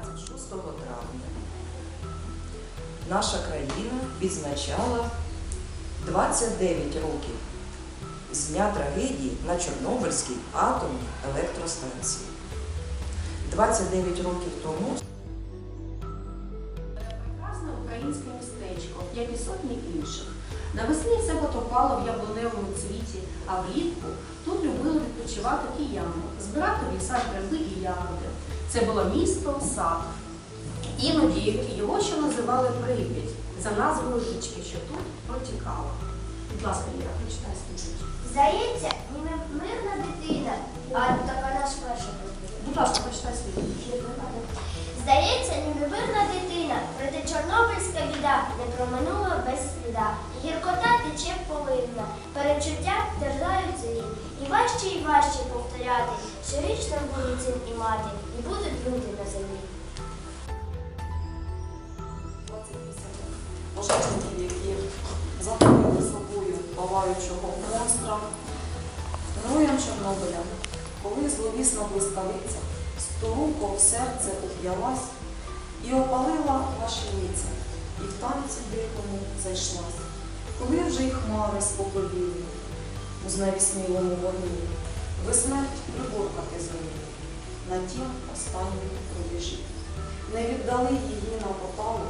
26 травня наша країна відзначала 29 років з дня трагедії на Чорнобильській атомній електростанції. 29 років тому як і сотні інших. Навесні все потопало в яблуневому цвіті, а влітку тут любили відпочивати кияни, збирати в лісах гриби і ягоди. Це було місто сад. Іноді його ще називали Прип'ять за назвою річки, що тут протікала. Будь ласка, Іра, прочитай свій Здається, ніби мирна дитина, а така наша перша дитина. Будь ласка, прочитай вірш. Здається, ніби дитина, проте чорнобильська біда не проминула без сліда. Гіркота тече повинна, перечуття терзають злі. І важче і важче повторяти, що річ нам буде син і мати, і будуть люди на землі. пожежників, які захопили собою палаючого монстра, героям Чорнобиля, коли зловісна блискавиця столуко в серце уп'ялась і опалила ваші лиця, і в танці дикому зайшлась. Коли вже й хмари споповіли у знавіснілому вогні, ви смерть приборкати змогли на тім останнім рубежі. Не віддали її на поталу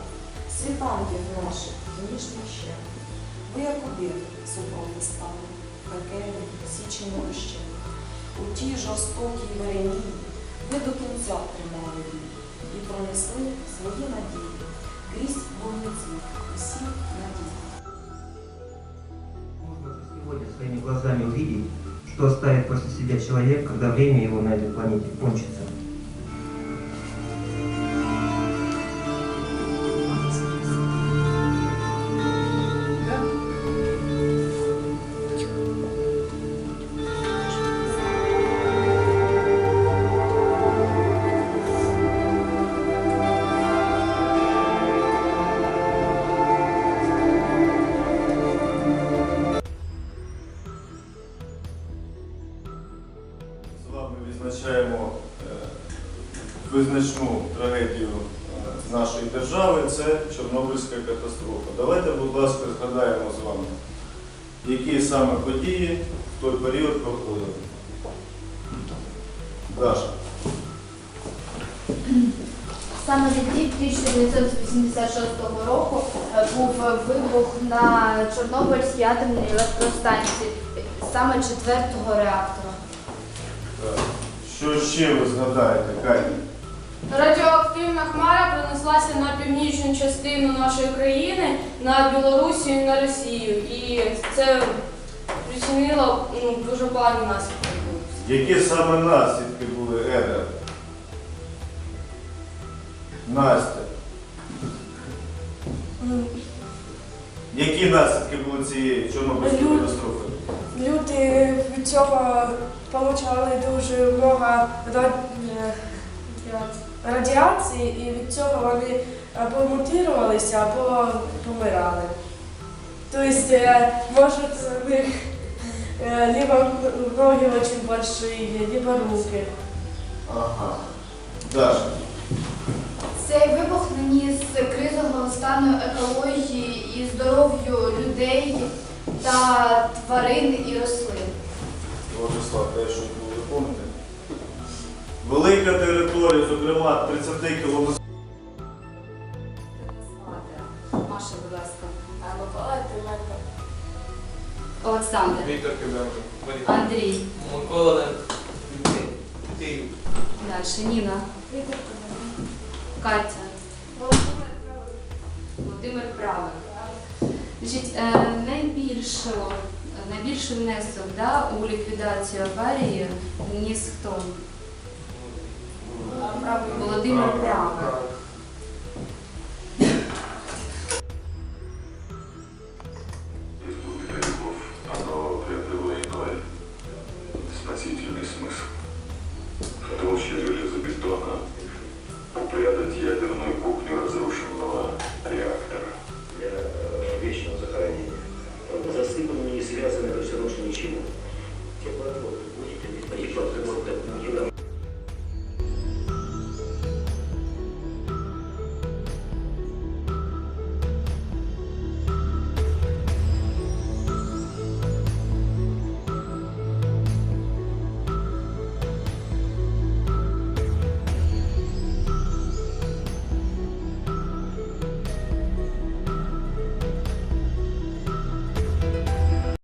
світанків наших ніжних ще. Ви як обір супроти стали, пекельні, січені дощі. У тій жорстокій виренії ви до кінця тримали бій і пронесли свої надії крізь вогниці усі надії. Можно уже сегодня своими глазами увидеть, что оставит после себя человек, когда время его на этой планете кончится. Визначну трагедію е, нашої держави це Чорнобильська катастрофа. Давайте, будь ласка, згадаємо з вами, які саме події в той період проходили. Даша. Саме тоді, 1986 року, е, був вибух на Чорнобильській атомній електростанції, саме четвертого реактора. Так. Що ще ви згадаєте, Катя? Радіоактивна хмара пронеслася на північну частину нашої країни, на Білорусі і на Росію. І це причинило ну, дуже погані наслідки. Які саме наслідки були Еда? Настя. Які наслідки були цієї Чорнобильської Люд- катастрофи? Люди від цього отримали дуже багато е, радіації, і від цього вони або мутувалися, або помирали. Тобто, е, може, у них е, либо ноги дуже большие, либо руки. Ага. Даша. Цей вибух наніс кризового стану екології і здоров'ю людей та тварин і рослин. Велика територія, зокрема 30 кілометрів. Маша, будь ласка. Олександр. Віктор Кибенко. Андрій. Микола Ти. Далі. Ніна. Катя. Володимир Правик. Значить, е, найбільшу, найбільший внесок да, у ліквідацію аварії вніс хто? Володимир Правик.